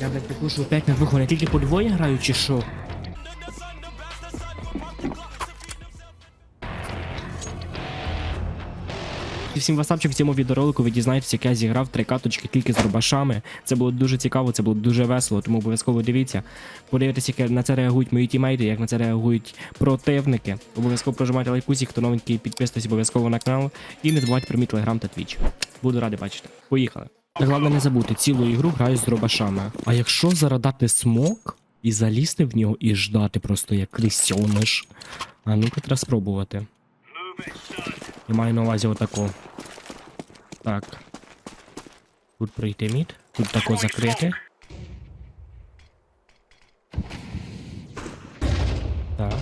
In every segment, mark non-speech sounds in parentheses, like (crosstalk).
Я, блядь, покушаю 5 на 2, вони тільки по двоє грають чи що? Всім васапчик в цьому відеоролику ви дізнаєтеся, як я зіграв три каточки тільки з рубашами. Це було дуже цікаво, це було дуже весело, тому обов'язково дивіться. Подивитися, як на це реагують мої тімейти, як на це реагують противники. Обов'язково прожимайте лайкусик, хто новенький, підписуйтесь обов'язково на канал. І не забувайте про мій телеграм та твіч. Буду радий бачити. Поїхали. Та головне не забути, цілу ігру граю з дробашами. А якщо зарадати смок і залізти в нього і ждати просто як крисьониш. А ну-ка треба спробувати. Я маю на увазі отако. Так. Тут пройти мід, тут тако закрити. Так.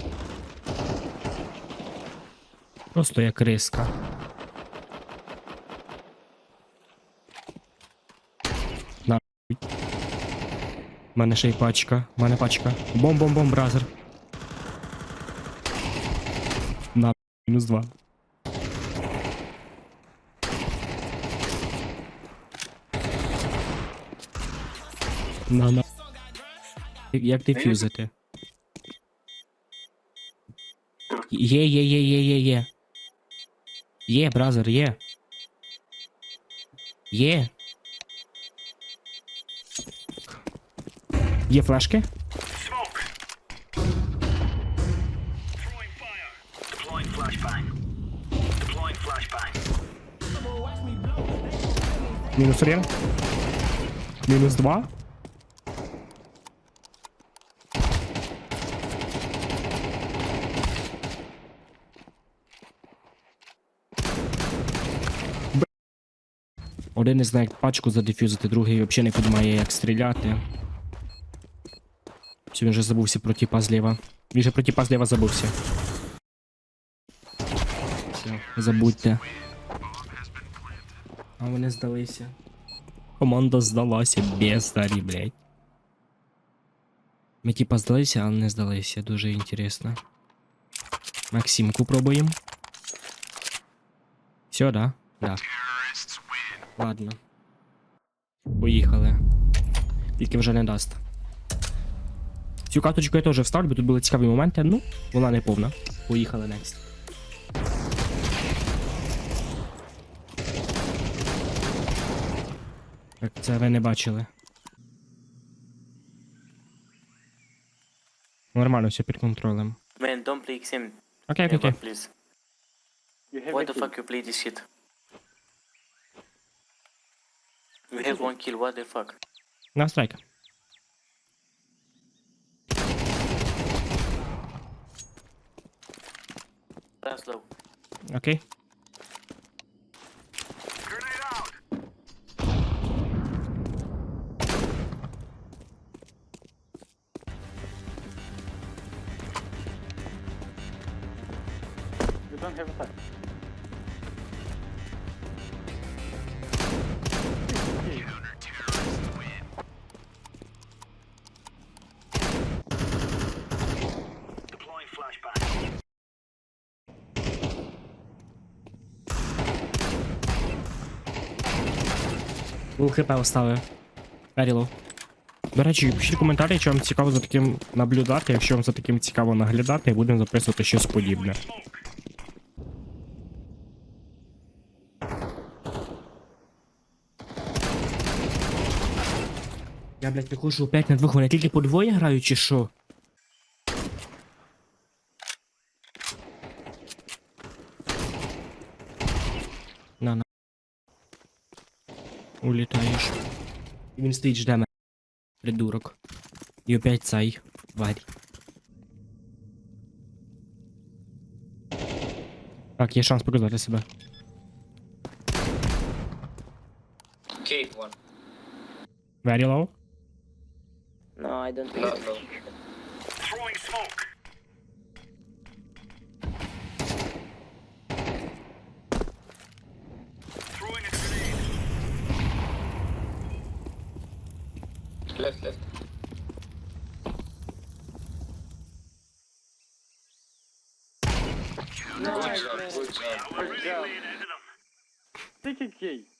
Просто як риска. На. У мене ще й пачка. У мене пачка. Бом-бом-бом, бразер. На мінус два. На на. Як дефюзити? Є, є, є, є, є, є. Є, бразер, є. Є. Є флешки? Мінус один. Мінус два. Один не знає, як пачку задефюзити, другий взагалі не подумає, як стріляти. Все, він вже забувся про тіпа зліва. Він же про тіпа зліва забувся. Все, забудьте. А вони здалися. Команда здалася без старі, блядь. Ми типа здалися, але не здалися. Дуже інтересно. Максимку пробуємо. Все, да? Да. Ладно. Поїхали. Тільки вже не дасть. Цю карточку я теж вставлю, бо тут були цікаві моменти. Ну, вона не повна. Поїхали next. Так, це ви не бачили. Нормально, все під контролем. Man, don't play XM. Окей, окей. Why the fuck you play this shit? You have one kill, what the fuck? На страйк. That's low. Окей. Grenade out. You don't have a time. Фул хп оставив. Перілов. До речі, пишіть коментарі, чи вам цікаво за таким наблюдати. Якщо вам за таким цікаво наглядати, будемо записувати щось подібне. Я, блядь, приходжу 5 на 2, вони тільки по двоє грають, чи що? Улітаєш. І він стоїть жде мене. Придурок. І опять цей тварь. Так, є шанс показати себе. Cave one. Very low. No, I don't No, no. Throwing smoke. left, left. Nice, good job, good job. Good job. Good job.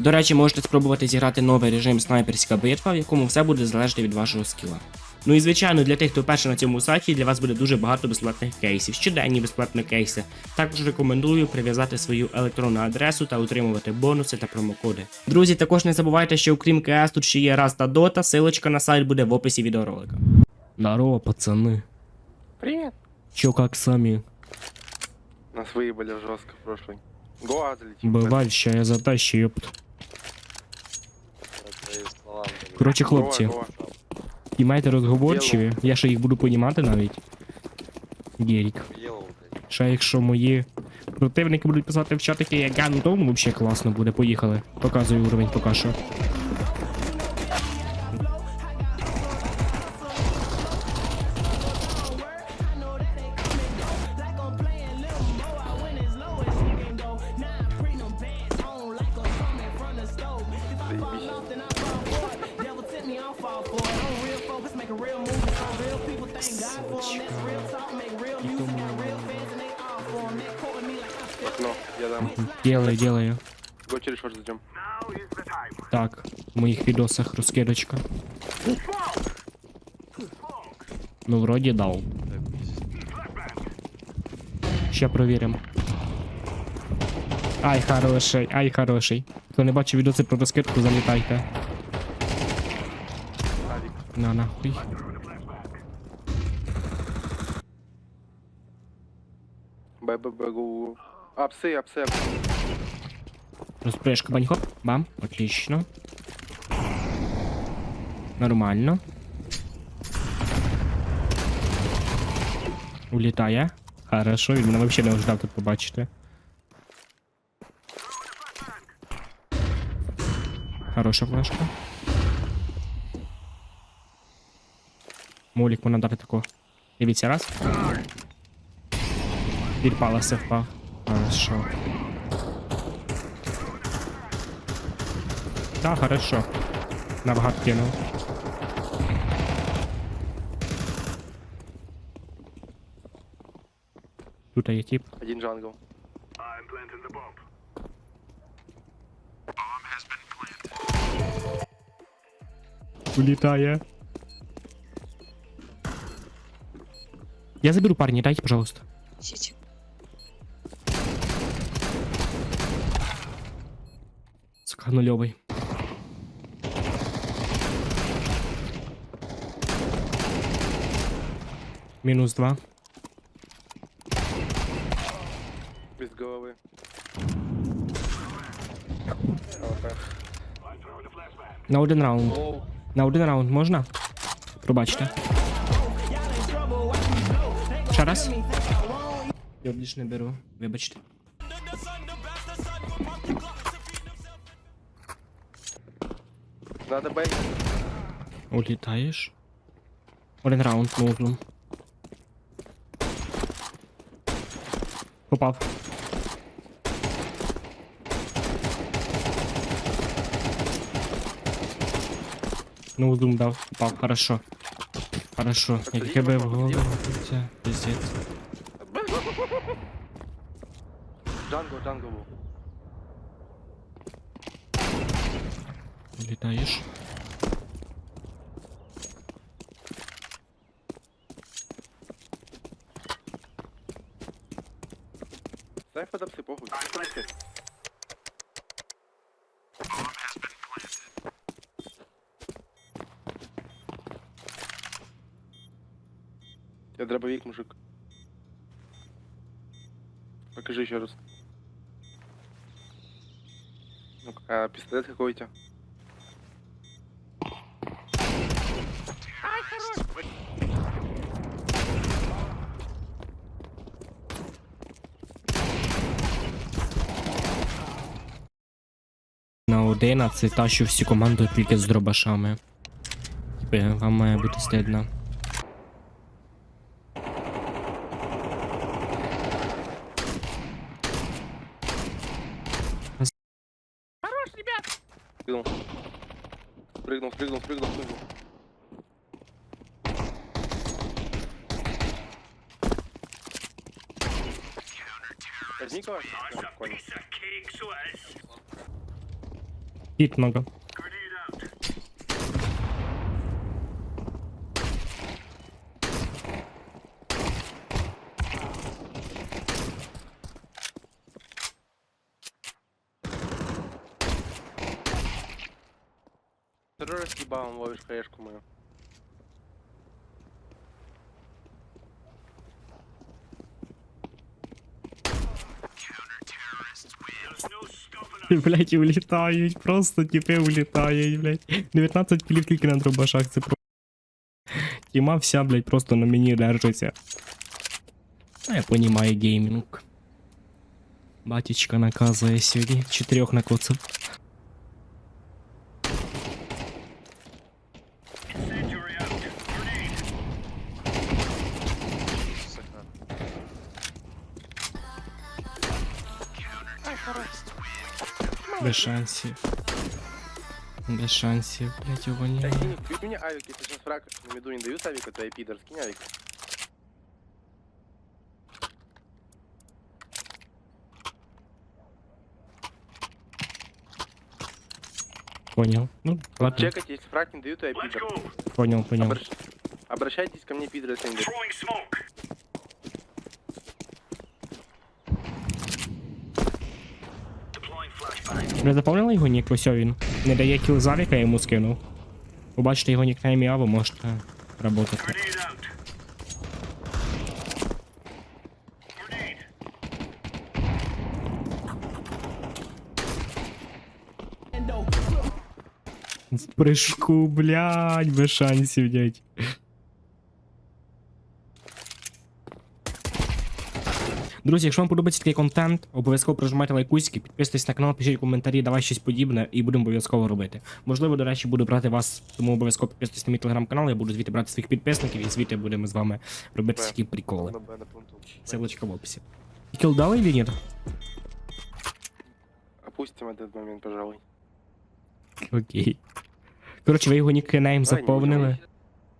До речі, можете спробувати зіграти новий режим снайперська битва, в якому все буде залежати від вашого скіла. Ну і звичайно, для тих, хто перший на цьому сайті, для вас буде дуже багато безплатних кейсів, щоденні безплатні кейси. Також рекомендую прив'язати свою електронну адресу та отримувати бонуси та промокоди. Друзі, також не забувайте, що окрім КС тут ще є Раз та Дота, силочка на сайт буде в описі відеоролика. Здорово, пацани. Привет. Чо как самі? Нас выебали жестко в прошлый. Гоа залетим. Бывай, ща я затащу, ёпт. Коротше, хлопці. Гоа. Тімейте розговорчиві, я ще їх буду понімати навіть. Герік. Ще якщо мої противники будуть писати в чатики як я, ну, взагалі класно буде. Поїхали. Показую уровень поки що. Окно. Я дам. Делаю, делаю. Го через шорт зайдем. Так, в моїх відосах розкидочка. Ну, вроді дав. Ще провіримо. Ай, хороший, ай, хороший. Хто не бачив відоси про розкидку, залітайте. На нахуй. Бай бай бай гу. Апсы, апсы, апсы. Розпряжка баньхоп. Бам. Отлично. Нормально. Улітає. Хорошо, він мене взагалі не ожидав тут побачити. Хороша флешка. Молік можна дати тако. Дивіться, раз. Підпалася впав. Хорошо. Да, хорошо. Навгад кинул. Тут є тип. Один джангл. Улітає. Я заберу парня, дайте, пожалуйста. Сити. Сука, нульовий. Мінус два. Без головы. На один раунд. На один раунд можна? Пробачте. Ще раз. Я більш не беру. Вибачте. Надо бей. Улітаєш. Один раунд мовлом. Попав. Ну, зум дав. Попав, хорошо. Хорошо. Як тебе в голову. Це пиздець. Джангл, джангл Улітаєш. Дай под апсы, похуй. Я дробовик, мужик. Покажи еще раз. Ну, а пистолет какой у тебя? один, а це та, що всі команди тільки з дробашами. Типи, вам має бути стидно. Прыгнул. Прыгнул, прыгнул, прыгнул, прыгнул. Возьми кого? Хіт много. Блять, (laughs) улітають, просто типи улітають, блять. 19 кілів тільки на дробашах, це про. Тіма вся, блять, просто на мені держиться. А я понімаю геймінг. Батічка наказує сьогодні. Чотирьох накоцав. Без шансів. Без шансів, блять, його Да ні. кинь, бей мне авик, если сейчас фраг на меду не дают авика, то я пидор, скинь авик. Понял. Ну, ладно. Чекайте, если фраг не дают, то я Let's пидор. go. Понял, понял. Обращ- Обращайтесь ко мне, пидор, если не дают. Throwing smoke. Ви заповнили його нік? Ось він. Не дає кіл завіка, я йому скинув. Побачите його нікнейм Ява, можете работати. В блядь, без шансів, дядь. Друзі, якщо вам подобається такий контент, обов'язково прожимайте лайкусики, підписуйтесь на канал, пишіть коментарі, давай щось подібне і будемо обов'язково робити. Можливо, до речі, буду брати вас, тому обов'язково підписуйтесь на мій телеграм-канал, я буду звідти брати своїх підписників і звідти будемо з вами робити такі приколи. Ссылочка в описі. Кіл дали или ні? Опустим этот момент, пожалуй. Окей. Коротше, ви його нікнейм заповнили.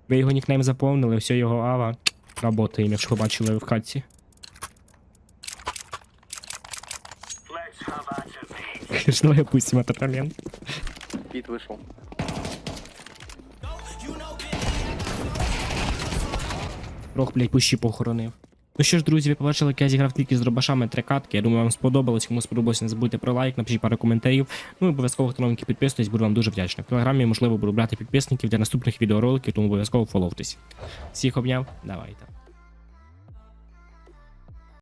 Ви його нікнейм заповнили, все його ава. Работає, якщо побачили в хатці. Давай опустимо этот момент. Пит вышел. Рох, блядь, пущі похоронив. Ну що ж, друзі, ви побачили, як я зіграв тільки з дробашами три катки. Я думаю, вам сподобалось. Кому сподобалось, не забудьте про лайк, напишіть пару коментарів. Ну і обов'язково, хто новенький підписуйтесь, буду вам дуже вдячний. В телеграмі, можливо, буду брати підписників для наступних відеороликів, тому обов'язково фоловтесь. Всіх обняв, давайте.